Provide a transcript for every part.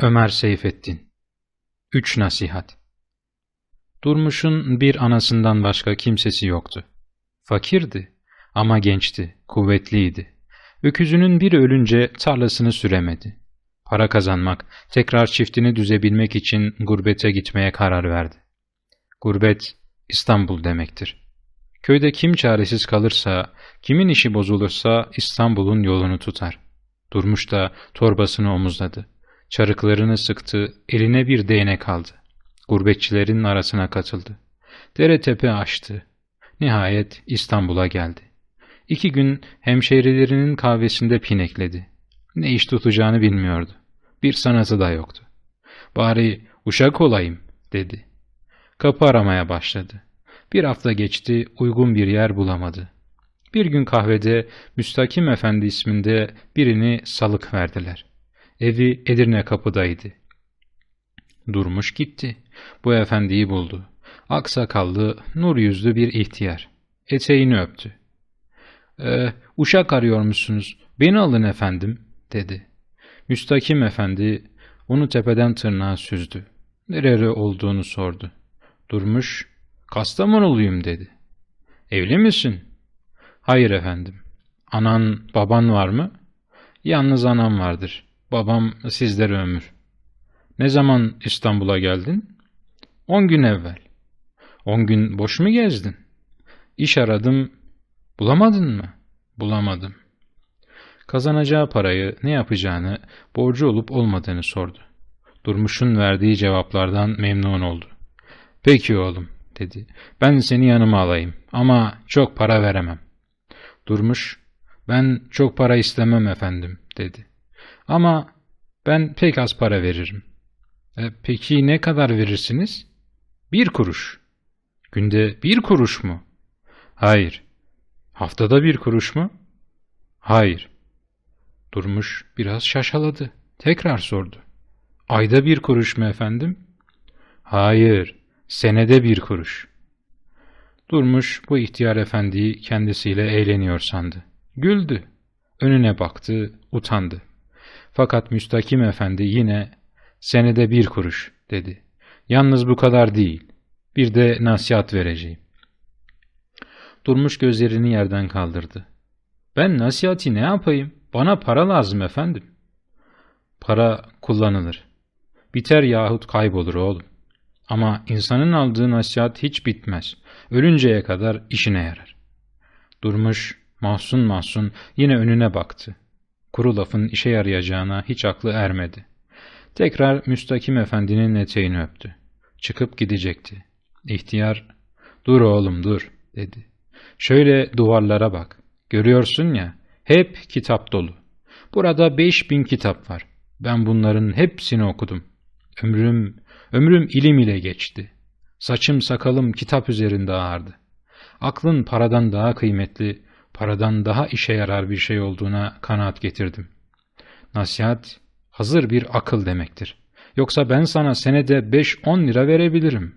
Ömer Seyfettin Üç Nasihat Durmuş'un bir anasından başka kimsesi yoktu. Fakirdi ama gençti, kuvvetliydi. Öküzünün biri ölünce tarlasını süremedi. Para kazanmak, tekrar çiftini düzebilmek için gurbete gitmeye karar verdi. Gurbet, İstanbul demektir. Köyde kim çaresiz kalırsa, kimin işi bozulursa İstanbul'un yolunu tutar. Durmuş da torbasını omuzladı. Çarıklarını sıktı, eline bir değnek aldı. Gurbetçilerin arasına katıldı. Dere tepe açtı. Nihayet İstanbul'a geldi. İki gün hemşehrilerinin kahvesinde pinekledi. Ne iş tutacağını bilmiyordu. Bir sanatı da yoktu. Bari uşak olayım dedi. Kapı aramaya başladı. Bir hafta geçti, uygun bir yer bulamadı. Bir gün kahvede Müstakim Efendi isminde birini salık verdiler. Evi Edirne kapıdaydı. Durmuş gitti. Bu efendiyi buldu. Aksakallı, nur yüzlü bir ihtiyar. Eteğini öptü. E, uşak arıyor musunuz? Beni alın efendim, dedi. Müstakim efendi onu tepeden tırnağa süzdü. Nereli olduğunu sordu. Durmuş, Kastamonuluyum dedi. Evli misin? Hayır efendim. Anan, baban var mı? Yalnız anam vardır. Babam sizlere ömür. Ne zaman İstanbul'a geldin? On gün evvel. On gün boş mu gezdin? İş aradım. Bulamadın mı? Bulamadım. Kazanacağı parayı, ne yapacağını, borcu olup olmadığını sordu. Durmuş'un verdiği cevaplardan memnun oldu. Peki oğlum, dedi. Ben seni yanıma alayım ama çok para veremem. Durmuş, ben çok para istemem efendim, dedi. Ama ben pek az para veririm. E, peki ne kadar verirsiniz? Bir kuruş. Günde bir kuruş mu? Hayır. Haftada bir kuruş mu? Hayır. Durmuş biraz şaşaladı. Tekrar sordu. Ayda bir kuruş mu efendim? Hayır, senede bir kuruş. Durmuş bu ihtiyar efendiyi kendisiyle eğleniyor sandı. Güldü. Önüne baktı, utandı. Fakat müstakim efendi yine senede bir kuruş dedi. Yalnız bu kadar değil. Bir de nasihat vereceğim. Durmuş gözlerini yerden kaldırdı. Ben nasihati ne yapayım? Bana para lazım efendim. Para kullanılır. Biter yahut kaybolur oğlum. Ama insanın aldığı nasihat hiç bitmez. Ölünceye kadar işine yarar. Durmuş, mahzun mahzun yine önüne baktı. Kuru lafın işe yarayacağına hiç aklı ermedi. Tekrar Müstakim Efendi'nin eteğini öptü. Çıkıp gidecekti. İhtiyar, ''Dur oğlum dur.'' dedi. ''Şöyle duvarlara bak. Görüyorsun ya, hep kitap dolu. Burada beş bin kitap var. Ben bunların hepsini okudum. Ömrüm, ömrüm ilim ile geçti. Saçım sakalım kitap üzerinde ağardı. Aklın paradan daha kıymetli, paradan daha işe yarar bir şey olduğuna kanaat getirdim. Nasihat, hazır bir akıl demektir. Yoksa ben sana senede 5-10 lira verebilirim.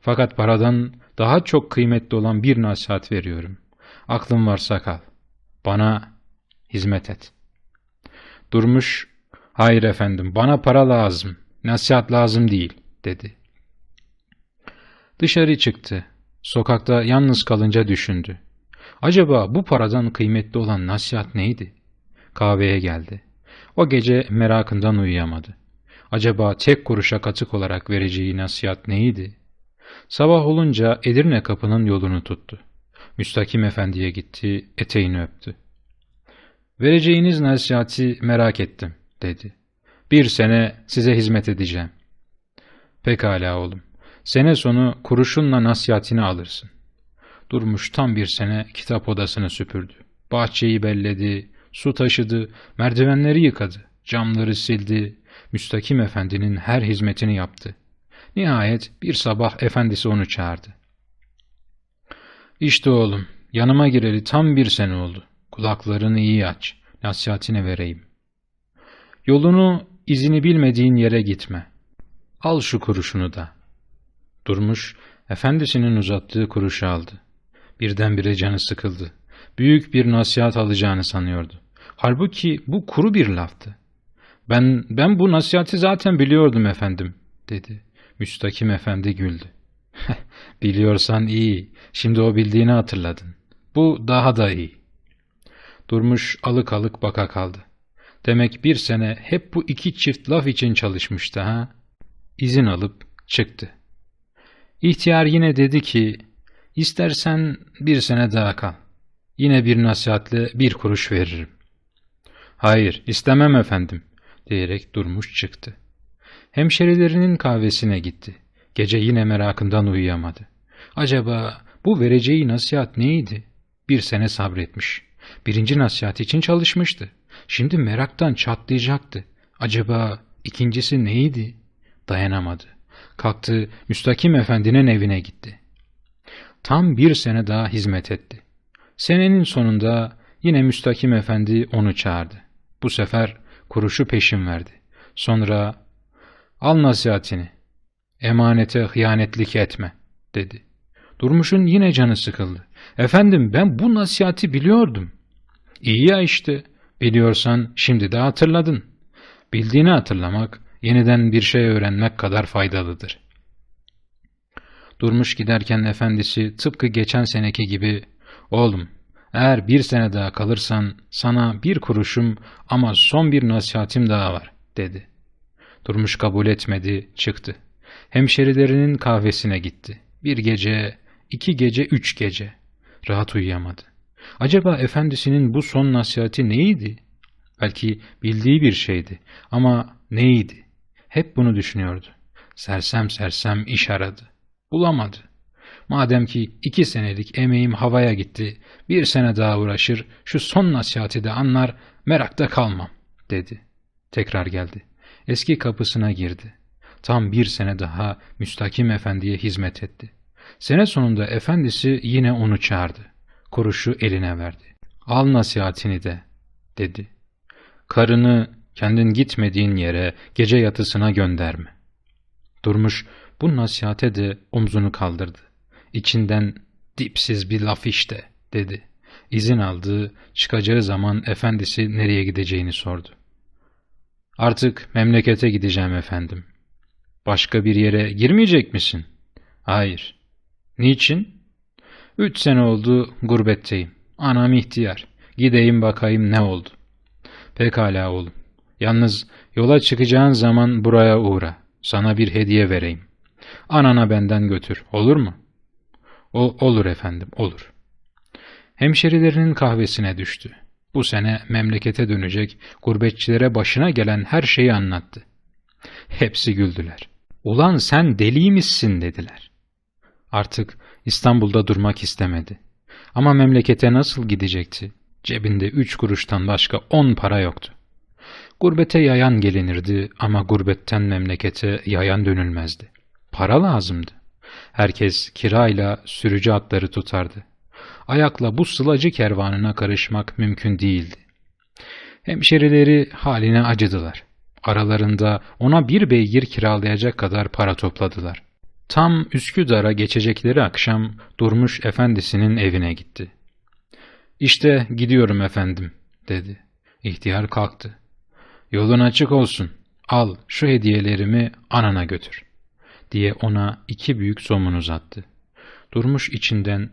Fakat paradan daha çok kıymetli olan bir nasihat veriyorum. Aklın varsa kal. Bana hizmet et. Durmuş, hayır efendim bana para lazım, nasihat lazım değil, dedi. Dışarı çıktı. Sokakta yalnız kalınca düşündü. Acaba bu paradan kıymetli olan nasihat neydi? Kahveye geldi. O gece merakından uyuyamadı. Acaba tek kuruşa katık olarak vereceği nasihat neydi? Sabah olunca Edirne kapının yolunu tuttu. Müstakim Efendi'ye gitti, eteğini öptü. Vereceğiniz nasihati merak ettim, dedi. Bir sene size hizmet edeceğim. Pekala oğlum. Sene sonu kuruşunla nasihatini alırsın. Durmuş tam bir sene kitap odasını süpürdü. Bahçeyi belledi, su taşıdı, merdivenleri yıkadı, camları sildi, Müstakim Efendi'nin her hizmetini yaptı. Nihayet bir sabah efendisi onu çağırdı. İşte oğlum, yanıma gireli tam bir sene oldu. Kulaklarını iyi aç, nasihatini vereyim. Yolunu, izini bilmediğin yere gitme. Al şu kuruşunu da. Durmuş, efendisinin uzattığı kuruşu aldı. Birdenbire canı sıkıldı. Büyük bir nasihat alacağını sanıyordu. Halbuki bu kuru bir laftı. Ben, ben bu nasihati zaten biliyordum efendim, dedi. Müstakim efendi güldü. Biliyorsan iyi, şimdi o bildiğini hatırladın. Bu daha da iyi. Durmuş alık alık baka kaldı. Demek bir sene hep bu iki çift laf için çalışmıştı ha? İzin alıp çıktı. İhtiyar yine dedi ki, istersen bir sene daha kal. Yine bir nasihatle bir kuruş veririm. Hayır, istemem efendim, diyerek durmuş çıktı. Hemşerilerinin kahvesine gitti. Gece yine merakından uyuyamadı. Acaba bu vereceği nasihat neydi? Bir sene sabretmiş. Birinci nasihat için çalışmıştı. Şimdi meraktan çatlayacaktı. Acaba ikincisi neydi? Dayanamadı. Kalktı Müstakim Efendi'nin evine gitti. Tam bir sene daha hizmet etti. Senenin sonunda yine Müstakim Efendi onu çağırdı. Bu sefer kuruşu peşin verdi. Sonra al nasihatini, emanete hıyanetlik etme dedi. Durmuş'un yine canı sıkıldı. Efendim ben bu nasihati biliyordum. İyi ya işte, biliyorsan şimdi de hatırladın. Bildiğini hatırlamak, yeniden bir şey öğrenmek kadar faydalıdır. Durmuş giderken efendisi tıpkı geçen seneki gibi, oğlum eğer bir sene daha kalırsan sana bir kuruşum ama son bir nasihatim daha var dedi. Durmuş kabul etmedi, çıktı. Hemşerilerinin kahvesine gitti. Bir gece, iki gece, üç gece. Rahat uyuyamadı. Acaba efendisinin bu son nasihati neydi? Belki bildiği bir şeydi ama neydi? Hep bunu düşünüyordu. Sersem sersem iş aradı. Bulamadı. Madem ki iki senelik emeğim havaya gitti, bir sene daha uğraşır, şu son nasihati de anlar, merakta kalmam, dedi. Tekrar geldi. Eski kapısına girdi. Tam bir sene daha Müstakim Efendi'ye hizmet etti. Sene sonunda efendisi yine onu çağırdı. Kuruşu eline verdi. Al nasihatini de, dedi. Karını kendin gitmediğin yere gece yatısına gönderme. Durmuş bu nasihate de omzunu kaldırdı. İçinden dipsiz bir laf işte dedi. İzin aldığı, çıkacağı zaman efendisi nereye gideceğini sordu. Artık memlekete gideceğim efendim. Başka bir yere girmeyecek misin? Hayır. Niçin? Üç sene oldu gurbetteyim. Anam ihtiyar. Gideyim bakayım ne oldu. Pekala oğlum. Yalnız yola çıkacağın zaman buraya uğra. Sana bir hediye vereyim. Anana benden götür. Olur mu? O olur efendim, olur. Hemşerilerinin kahvesine düştü. Bu sene memlekete dönecek, gurbetçilere başına gelen her şeyi anlattı. Hepsi güldüler. Ulan sen deliymişsin dediler. Artık İstanbul'da durmak istemedi. Ama memlekete nasıl gidecekti? Cebinde üç kuruştan başka on para yoktu. Gurbete yayan gelinirdi ama gurbetten memlekete yayan dönülmezdi. Para lazımdı. Herkes kirayla sürücü atları tutardı. Ayakla bu sılacı kervanına karışmak mümkün değildi. Hemşerileri haline acıdılar. Aralarında ona bir beygir kiralayacak kadar para topladılar. Tam Üsküdar'a geçecekleri akşam Durmuş efendisinin evine gitti. İşte gidiyorum efendim, dedi. İhtiyar kalktı. Yolun açık olsun, al şu hediyelerimi anana götür, diye ona iki büyük somun uzattı. Durmuş içinden,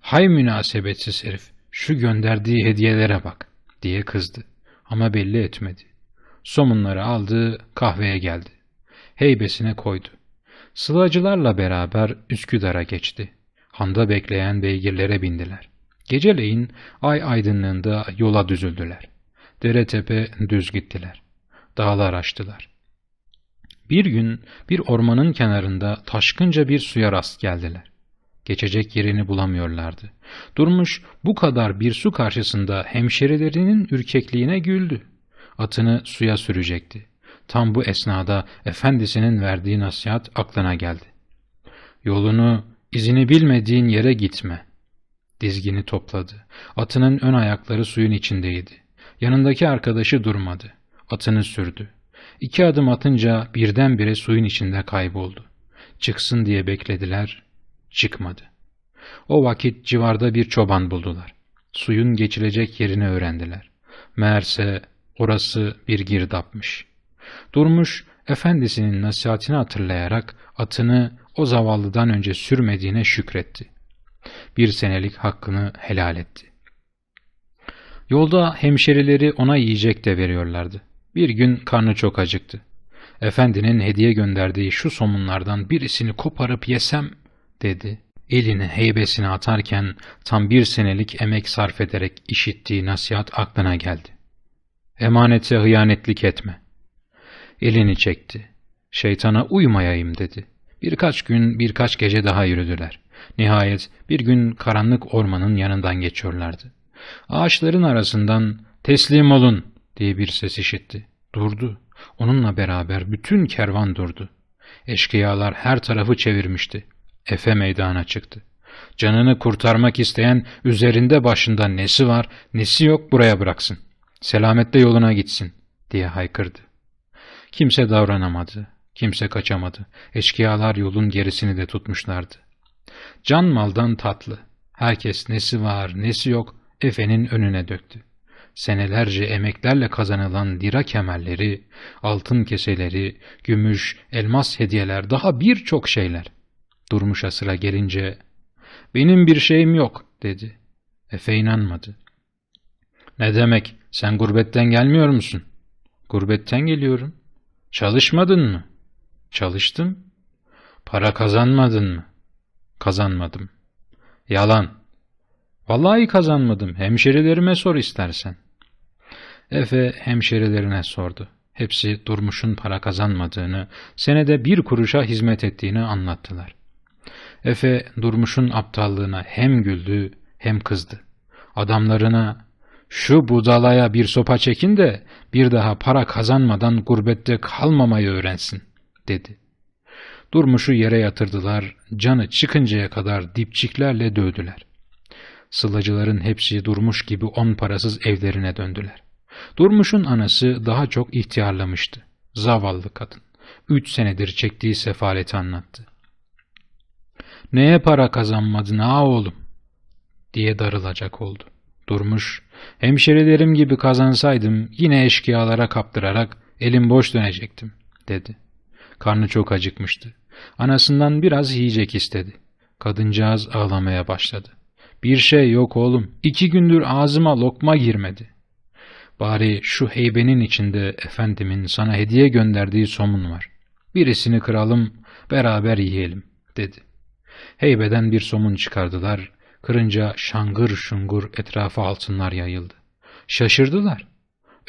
hay münasebetsiz herif, şu gönderdiği hediyelere bak, diye kızdı. Ama belli etmedi. Somunları aldı, kahveye geldi. Heybesine koydu. Sılacılarla beraber Üsküdar'a geçti. Handa bekleyen beygirlere bindiler. Geceleyin ay aydınlığında yola düzüldüler. Dere tepe düz gittiler. Dağlar açtılar. Bir gün bir ormanın kenarında taşkınca bir suya rast geldiler. Geçecek yerini bulamıyorlardı. Durmuş bu kadar bir su karşısında hemşerilerinin ürkekliğine güldü. Atını suya sürecekti. Tam bu esnada efendisinin verdiği nasihat aklına geldi. Yolunu, izini bilmediğin yere gitme. Dizgini topladı. Atının ön ayakları suyun içindeydi. Yanındaki arkadaşı durmadı. Atını sürdü. İki adım atınca birdenbire suyun içinde kayboldu. Çıksın diye beklediler, çıkmadı. O vakit civarda bir çoban buldular. Suyun geçilecek yerini öğrendiler. Meğerse orası bir girdapmış. Durmuş, efendisinin nasihatini hatırlayarak atını o zavallıdan önce sürmediğine şükretti. Bir senelik hakkını helal etti. Yolda hemşerileri ona yiyecek de veriyorlardı. Bir gün karnı çok acıktı. Efendinin hediye gönderdiği şu somunlardan birisini koparıp yesem, dedi. Elini heybesine atarken tam bir senelik emek sarf ederek işittiği nasihat aklına geldi. Emanete hıyanetlik etme. Elini çekti. Şeytana uymayayım dedi. Birkaç gün, birkaç gece daha yürüdüler. Nihayet bir gün karanlık ormanın yanından geçiyorlardı. Ağaçların arasından teslim olun diye bir ses işitti. Durdu. Onunla beraber bütün kervan durdu. Eşkıyalar her tarafı çevirmişti. Efe meydana çıktı. Canını kurtarmak isteyen üzerinde başında nesi var, nesi yok buraya bıraksın. Selametle yoluna gitsin diye haykırdı. Kimse davranamadı, kimse kaçamadı. Eşkıyalar yolun gerisini de tutmuşlardı. Can maldan tatlı. Herkes nesi var, nesi yok Efe'nin önüne döktü. Senelerce emeklerle kazanılan lira kemerleri, altın keseleri, gümüş, elmas hediyeler, daha birçok şeyler. Durmuşa sıra gelince, ''Benim bir şeyim yok.'' dedi. Efe inanmadı. ''Ne demek, sen gurbetten gelmiyor musun?'' ''Gurbetten geliyorum.'' ''Çalışmadın mı?'' ''Çalıştım.'' ''Para kazanmadın mı?'' ''Kazanmadım.'' ''Yalan.'' ''Vallahi kazanmadım, hemşerilerime sor istersen.'' Efe hemşerilerine sordu. Hepsi Durmuş'un para kazanmadığını, senede bir kuruşa hizmet ettiğini anlattılar. Efe Durmuş'un aptallığına hem güldü hem kızdı. Adamlarına şu budalaya bir sopa çekin de bir daha para kazanmadan gurbette kalmamayı öğrensin dedi. Durmuş'u yere yatırdılar, canı çıkıncaya kadar dipçiklerle dövdüler. Sılacıların hepsi Durmuş gibi on parasız evlerine döndüler. Durmuş'un anası daha çok ihtiyarlamıştı. Zavallı kadın. Üç senedir çektiği sefaleti anlattı. Neye para kazanmadın ha oğlum? diye darılacak oldu. Durmuş, hemşerilerim gibi kazansaydım yine eşkıyalara kaptırarak elim boş dönecektim, dedi. Karnı çok acıkmıştı. Anasından biraz yiyecek istedi. Kadıncağız ağlamaya başladı. Bir şey yok oğlum, iki gündür ağzıma lokma girmedi. Bari şu heybenin içinde efendimin sana hediye gönderdiği somun var. Birisini kıralım, beraber yiyelim, dedi. Heybeden bir somun çıkardılar, kırınca şangır şungur etrafa altınlar yayıldı. Şaşırdılar.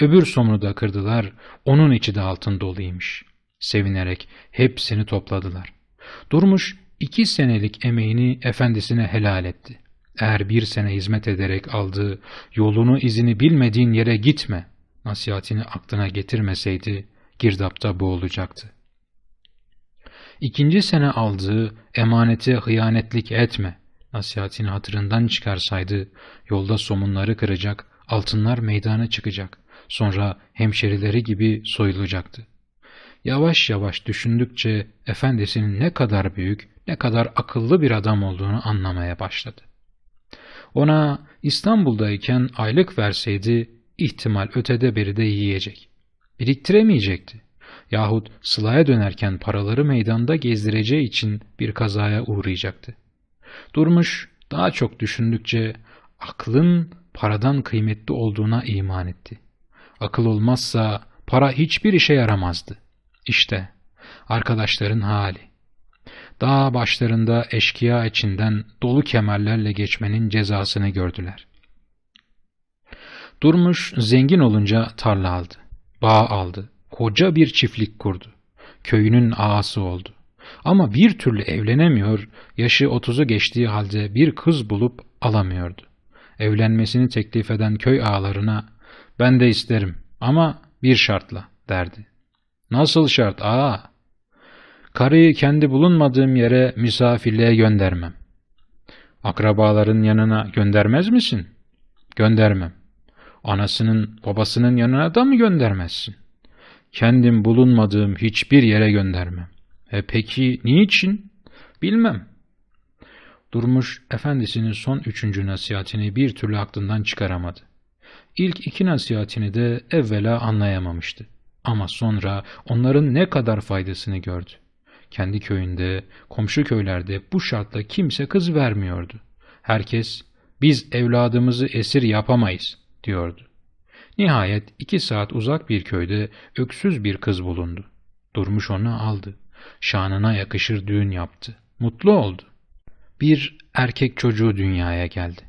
Öbür somunu da kırdılar, onun içi de altın doluymuş. Sevinerek hepsini topladılar. Durmuş iki senelik emeğini efendisine helal etti. Eğer bir sene hizmet ederek aldığı, yolunu izini bilmediğin yere gitme, nasihatini aklına getirmeseydi, girdapta boğulacaktı. İkinci sene aldığı emanete hıyanetlik etme, nasihatini hatırından çıkarsaydı, yolda somunları kıracak, altınlar meydana çıkacak, sonra hemşerileri gibi soyulacaktı. Yavaş yavaş düşündükçe efendisinin ne kadar büyük, ne kadar akıllı bir adam olduğunu anlamaya başladı. Ona İstanbul'dayken aylık verseydi ihtimal ötede beri de yiyecek. Biriktiremeyecekti. Yahut Sıla'ya dönerken paraları meydanda gezdireceği için bir kazaya uğrayacaktı. Durmuş daha çok düşündükçe aklın paradan kıymetli olduğuna iman etti. Akıl olmazsa para hiçbir işe yaramazdı. İşte arkadaşların hali dağ başlarında eşkıya içinden dolu kemerlerle geçmenin cezasını gördüler. Durmuş zengin olunca tarla aldı, bağ aldı, koca bir çiftlik kurdu. Köyünün ağası oldu. Ama bir türlü evlenemiyor, yaşı otuzu geçtiği halde bir kız bulup alamıyordu. Evlenmesini teklif eden köy ağalarına ben de isterim ama bir şartla derdi. Nasıl şart ağa Karıyı kendi bulunmadığım yere misafirliğe göndermem. Akrabaların yanına göndermez misin? Göndermem. Anasının, babasının yanına da mı göndermezsin? Kendim bulunmadığım hiçbir yere göndermem. E peki niçin? Bilmem. Durmuş efendisinin son üçüncü nasihatini bir türlü aklından çıkaramadı. İlk iki nasihatini de evvela anlayamamıştı. Ama sonra onların ne kadar faydasını gördü. Kendi köyünde, komşu köylerde bu şartla kimse kız vermiyordu. Herkes biz evladımızı esir yapamayız diyordu. Nihayet iki saat uzak bir köyde öksüz bir kız bulundu. Durmuş onu aldı. Şanına yakışır düğün yaptı. Mutlu oldu. Bir erkek çocuğu dünyaya geldi.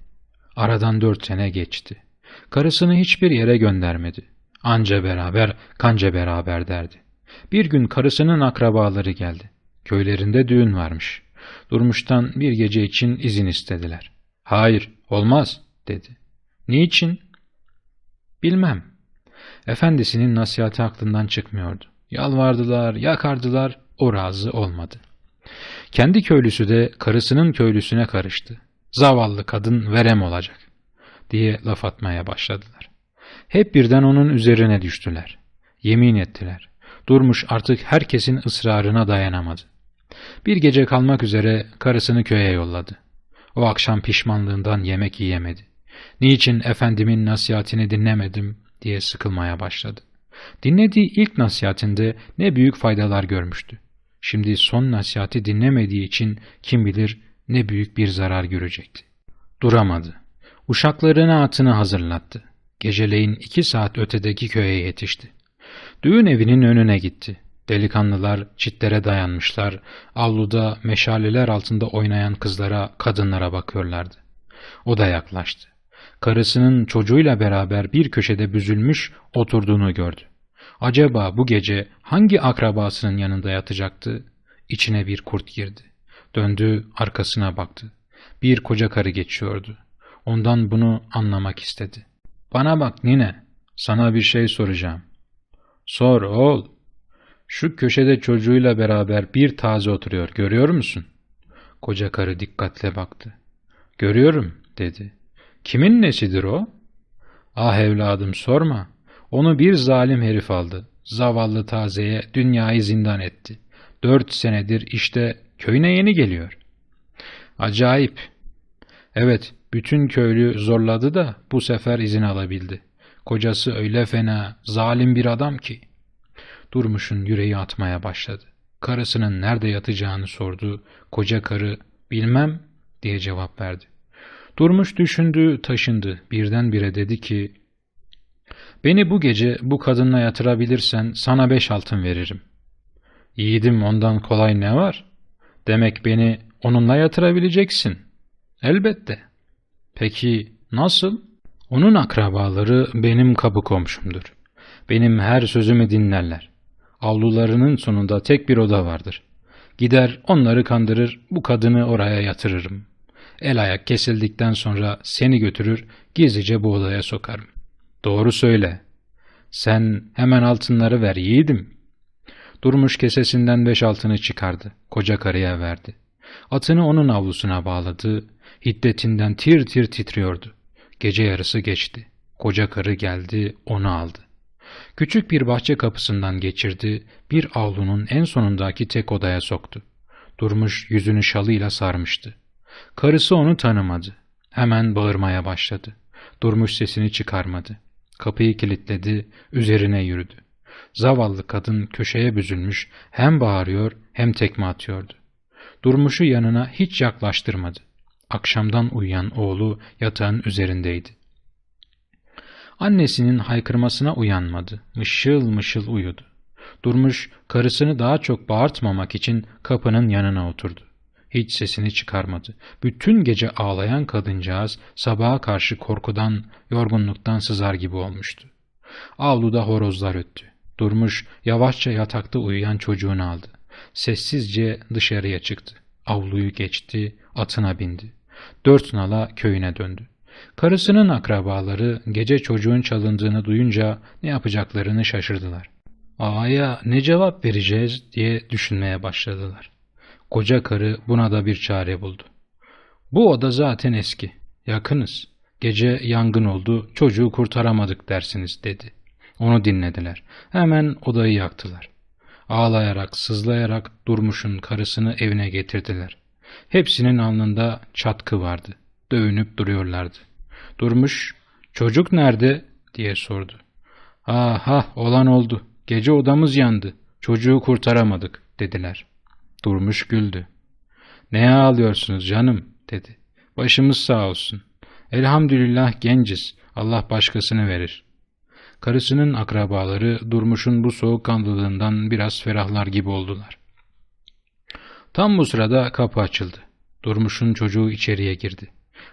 Aradan dört sene geçti. Karısını hiçbir yere göndermedi. Anca beraber, kanca beraber derdi. Bir gün karısının akrabaları geldi. Köylerinde düğün varmış. Durmuş'tan bir gece için izin istediler. Hayır, olmaz, dedi. Niçin? Bilmem. Efendisinin nasihati aklından çıkmıyordu. Yalvardılar, yakardılar, o razı olmadı. Kendi köylüsü de karısının köylüsüne karıştı. Zavallı kadın verem olacak diye laf atmaya başladılar. Hep birden onun üzerine düştüler. Yemin ettiler. Durmuş artık herkesin ısrarına dayanamadı. Bir gece kalmak üzere karısını köye yolladı. O akşam pişmanlığından yemek yiyemedi. Niçin efendimin nasihatini dinlemedim diye sıkılmaya başladı. Dinlediği ilk nasihatinde ne büyük faydalar görmüştü. Şimdi son nasihati dinlemediği için kim bilir ne büyük bir zarar görecekti. Duramadı. Uşaklarına atını hazırlattı. Geceleyin iki saat ötedeki köye yetişti. Düğün evinin önüne gitti. Delikanlılar çitlere dayanmışlar, avluda meşaleler altında oynayan kızlara, kadınlara bakıyorlardı. O da yaklaştı. Karısının çocuğuyla beraber bir köşede büzülmüş oturduğunu gördü. Acaba bu gece hangi akrabasının yanında yatacaktı? İçine bir kurt girdi. Döndü, arkasına baktı. Bir koca karı geçiyordu. Ondan bunu anlamak istedi. Bana bak nine, sana bir şey soracağım. Sor oğul. Şu köşede çocuğuyla beraber bir taze oturuyor, görüyor musun? Koca karı dikkatle baktı. Görüyorum, dedi. Kimin nesidir o? Ah evladım sorma. Onu bir zalim herif aldı. Zavallı tazeye dünyayı zindan etti. Dört senedir işte köyüne yeni geliyor. Acayip. Evet, bütün köylü zorladı da bu sefer izin alabildi. Kocası öyle fena, zalim bir adam ki. Durmuş'un yüreği atmaya başladı. Karısının nerede yatacağını sordu. Koca karı, bilmem diye cevap verdi. Durmuş düşündü, taşındı. Birdenbire dedi ki, Beni bu gece bu kadınla yatırabilirsen sana beş altın veririm. Yiğidim ondan kolay ne var? Demek beni onunla yatırabileceksin. Elbette. Peki nasıl? Onun akrabaları benim kapı komşumdur. Benim her sözümü dinlerler. Avlularının sonunda tek bir oda vardır. Gider onları kandırır, bu kadını oraya yatırırım. El ayak kesildikten sonra seni götürür, gizlice bu odaya sokarım. Doğru söyle. Sen hemen altınları ver yiğidim. Durmuş kesesinden beş altını çıkardı. Koca karıya verdi. Atını onun avlusuna bağladı. Hiddetinden tir tir titriyordu. Gece yarısı geçti. Koca karı geldi, onu aldı. Küçük bir bahçe kapısından geçirdi, bir avlunun en sonundaki tek odaya soktu. Durmuş yüzünü şalıyla sarmıştı. Karısı onu tanımadı. Hemen bağırmaya başladı. Durmuş sesini çıkarmadı. Kapıyı kilitledi, üzerine yürüdü. Zavallı kadın köşeye büzülmüş, hem bağırıyor hem tekme atıyordu. Durmuşu yanına hiç yaklaştırmadı. Akşamdan uyuyan oğlu yatağın üzerindeydi. Annesinin haykırmasına uyanmadı. Mışıl mışıl uyudu. Durmuş karısını daha çok bağırtmamak için kapının yanına oturdu. Hiç sesini çıkarmadı. Bütün gece ağlayan kadıncağız sabaha karşı korkudan, yorgunluktan sızar gibi olmuştu. Avluda horozlar öttü. Durmuş yavaşça yatakta uyuyan çocuğunu aldı. Sessizce dışarıya çıktı. Avluyu geçti, atına bindi. Dört nala köyüne döndü. Karısının akrabaları gece çocuğun çalındığını duyunca ne yapacaklarını şaşırdılar. Ağaya ne cevap vereceğiz diye düşünmeye başladılar. Koca karı buna da bir çare buldu. Bu oda zaten eski. Yakınız. Gece yangın oldu, çocuğu kurtaramadık dersiniz dedi. Onu dinlediler. Hemen odayı yaktılar. Ağlayarak, sızlayarak Durmuş'un karısını evine getirdiler. Hepsinin alnında çatkı vardı. Dövünüp duruyorlardı. Durmuş, çocuk nerede diye sordu. Aha olan oldu. Gece odamız yandı. Çocuğu kurtaramadık dediler. Durmuş güldü. Neye ağlıyorsunuz canım dedi. Başımız sağ olsun. Elhamdülillah genciz. Allah başkasını verir. Karısının akrabaları Durmuş'un bu soğukkanlılığından biraz ferahlar gibi oldular. Tam bu sırada kapı açıldı. Durmuş'un çocuğu içeriye girdi.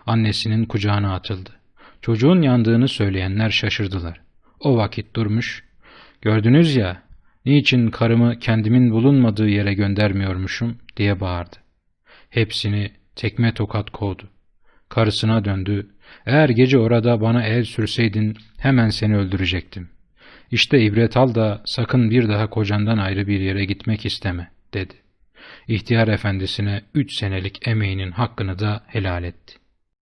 Annesinin kucağına atıldı. Çocuğun yandığını söyleyenler şaşırdılar. O vakit Durmuş, gördünüz ya, niçin karımı kendimin bulunmadığı yere göndermiyormuşum diye bağırdı. Hepsini tekme tokat kovdu. Karısına döndü. Eğer gece orada bana el sürseydin hemen seni öldürecektim. İşte ibret al da sakın bir daha kocandan ayrı bir yere gitmek isteme dedi. İhtiyar efendisine üç senelik emeğinin hakkını da helal etti.